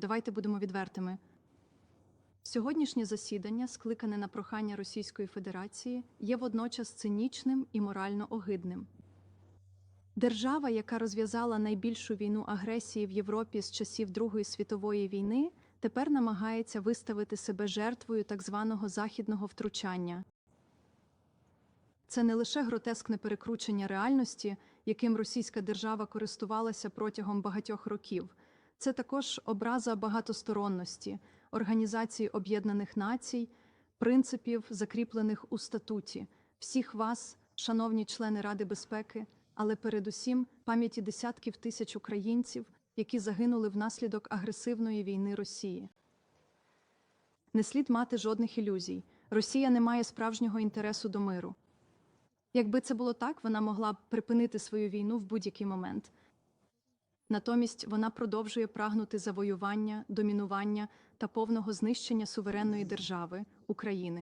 Давайте будемо відвертими. Сьогоднішнє засідання, скликане на прохання Російської Федерації, є водночас цинічним і морально огидним. Держава, яка розв'язала найбільшу війну агресії в Європі з часів Другої світової війни, тепер намагається виставити себе жертвою так званого західного втручання. Це не лише гротескне перекручення реальності, яким російська держава користувалася протягом багатьох років. Це також образа багатосторонності, Організації Об'єднаних Націй, принципів, закріплених у статуті, всіх вас, шановні члени Ради безпеки, але передусім пам'яті десятків тисяч українців, які загинули внаслідок агресивної війни Росії. Не слід мати жодних ілюзій. Росія не має справжнього інтересу до миру. Якби це було так, вона могла б припинити свою війну в будь-який момент. Натомість вона продовжує прагнути завоювання, домінування та повного знищення суверенної держави України.